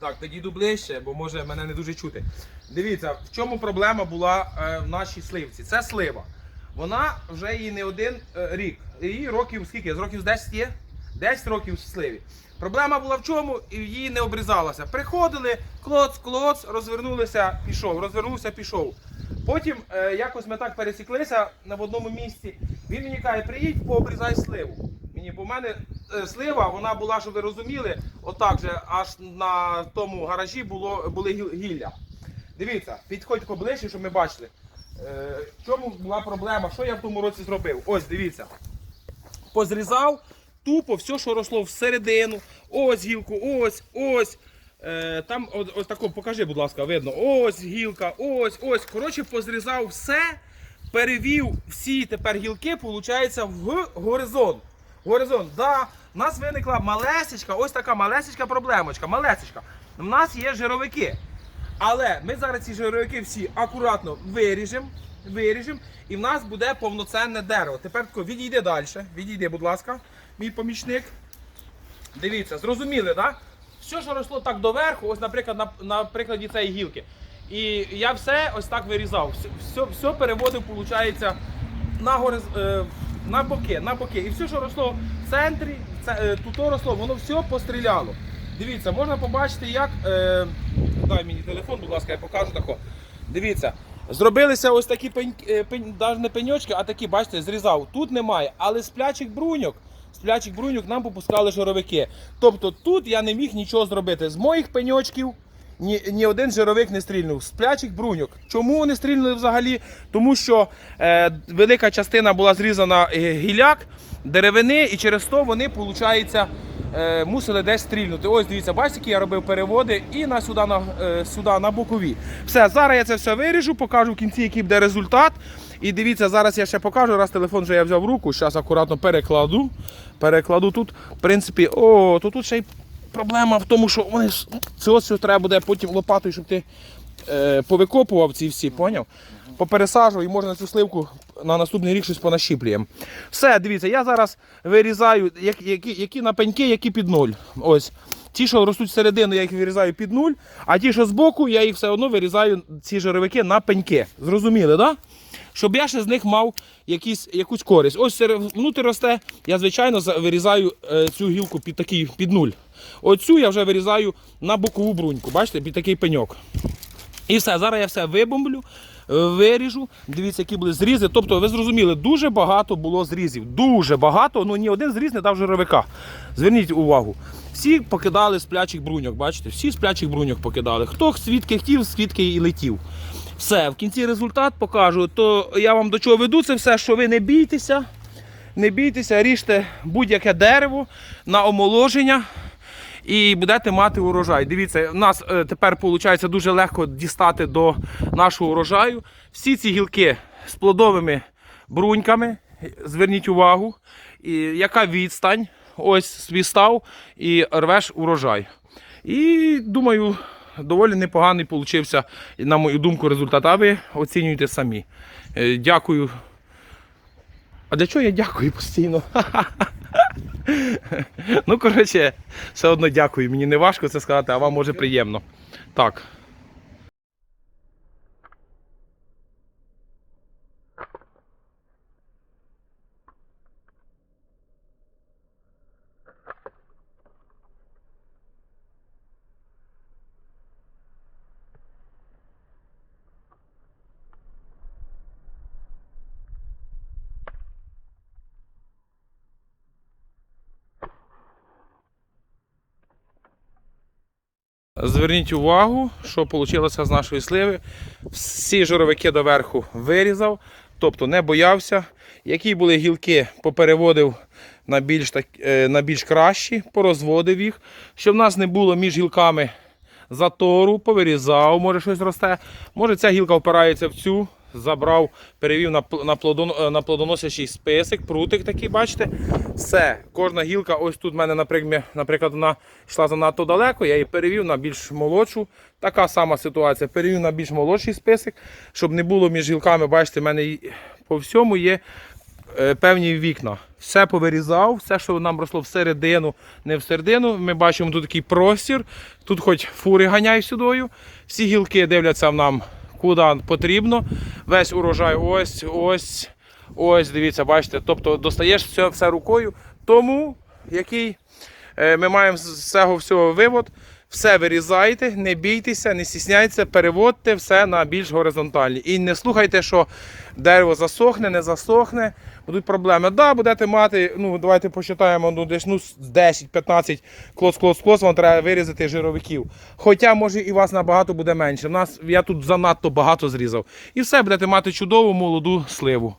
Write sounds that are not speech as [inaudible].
Так, підійду ближче, бо може мене не дуже чути. Дивіться, в чому проблема була е, в нашій сливці. Це слива. Вона вже її не один е, рік. Її років скільки? З років 10 є? 10 років в сливі. Проблема була в чому? І її не обрізалася. Приходили, клоц, клоц, розвернулися, пішов, розвернувся, пішов. Потім е, якось ми так пересіклися на в одному місці. Він мені каже, приїдь, пообрізай сливу. Мені, бо в мене слива, вона була, щоб ви розуміли, отак же аж на тому гаражі було, були гілля. Дивіться, підходьте поближче, щоб ми бачили. Е, в чому була проблема? Що я в тому році зробив? Ось дивіться. Позрізав тупо все, що росло всередину. Ось гілку, ось, ось. Е, там ось тако, покажи, будь ласка, видно. Ось гілка, ось, ось. Коротше, позрізав все, перевів всі тепер гілки, виходить, в горизонт. Горизонт, да, у нас виникла малесечка, ось така малесечка проблемочка. Малесечка. У нас є жировики. Але ми зараз ці жировики всі акуратно виріжемо, виріжемо, і в нас буде повноцінне дерево. Тепер відійди далі. Відійди, будь ласка, мій помічник. Дивіться, зрозуміли, так? Да? Все, що росло так доверху, ось, наприклад, на, на прикладі цієї гілки. І я все ось так вирізав. Все, все, переводив, виходить, на, гориз, е, на боки, на боки. І все, що росло в центрі, це, тут росло, воно все постріляло. Дивіться, можна побачити, як. Е, дай мені телефон, будь ласка, я покажу тако. Дивіться. Зробилися ось такі пень, е, не пеньочки, а такі, бачите, зрізав. Тут немає, але з плячих бруньок, з бруньок нам попускали жировики. Тобто тут я не міг нічого зробити. З моїх пеньочків ні, ні один жировик не стрільнув. З плячих бруньок. Чому вони стрільнули взагалі? Тому що е, велика частина була зрізана е, гіляк, деревини, і через то вони, виходить, е, мусили десь стрільнути. Ось дивіться, бачите, які я робив переводи і на сюди, на, е, сюди, на бокові. Все, зараз я це все виріжу, покажу в кінці, який буде результат. І дивіться, зараз я ще покажу, раз телефон вже я взяв в руку, зараз акуратно перекладу. Перекладу тут. В принципі, о, то тут ще й проблема в тому, що вони це ось треба буде потім лопатою, щоб ти е, повикопував ці всі, поняв? Попересаджував і можна цю сливку на наступний рік щось понащіплюємо. Все, дивіться, я зараз вирізаю, як- які, які на пеньки, які під нуль. Ось. Ті, що ростуть всередину, я їх вирізаю під нуль, а ті, що збоку, я їх все одно вирізаю, ці жировики на пеньки. Зрозуміли, так? Да? Щоб я ще з них мав якісь, якусь користь. Ось внутрі росте, я звичайно вирізаю е, цю гілку під такий під нуль. Оцю я вже вирізаю на бокову бруньку, бачите, під такий пеньок. І все, зараз я все вибомблю, е, виріжу. Дивіться, які були зрізи. Тобто, ви зрозуміли, дуже багато було зрізів. Дуже багато, ну ні один зріз не дав жировика. Зверніть увагу. Всі покидали з плячих бруньок, бачите? Всі з плячих бруньок покидали. Хто свідки хотів, свідки і летів. Все, в кінці результат покажу. То я вам до чого веду це все, що ви не бійтеся. Не бійтеся, ріжте будь-яке дерево на омоложення і будете мати урожай. Дивіться, у нас е, тепер виходить дуже легко дістати до нашого урожаю. Всі ці гілки з плодовими бруньками. Зверніть увагу, і яка відстань. Ось свій став і рвеш урожай. І думаю, доволі непоганий получився, на мою думку, результат. А ви оцінюєте самі. Е, Дякую. А для чого я дякую постійно? [laughs] Ну, коротше, все одно дякую. Мені не важко це сказати, а вам може приємно. Так. Зверніть увагу, що вийшло з нашої сливи. Всі жировики доверху вирізав, тобто не боявся. Які були гілки, попереводив на більш, так, е, на більш кращі, порозводив їх, щоб в нас не було між гілками затору, повирізав, може щось росте. Може ця гілка впирається в цю, забрав, перевів на, на, е, плодоносячий список, прутик такий, бачите. Все, кожна гілка, ось тут в мене, наприклад, вона йшла занадто далеко, я її перевів на більш молодшу. Така сама ситуація. Перевів на більш молодший список, щоб не було між гілками, бачите, в мене по всьому є е, певні вікна. Все повирізав, все, що нам росло всередину, не всередину. Ми бачимо тут такий простір. Тут хоч фури ганяй сюдою. Всі гілки дивляться нам куди потрібно. Весь урожай ось, ось, ось. Дивіться, бачите. Тобто достаєш все, все рукою. Тому який е, ми маємо з цього всього вивод. Все вирізайте, не бійтеся, не стісняйтеся, переводьте все на більш горизонтальні. І не слухайте, що дерево засохне, не засохне, будуть проблеми. Да, будете мати, ну давайте посчитаємо, ну десь ну, 10-15 клос, клос, клос, вам треба вирізати жировиків. Хоча, може, і вас набагато буде менше. У нас я тут занадто багато зрізав. І все, будете мати чудову молоду сливу.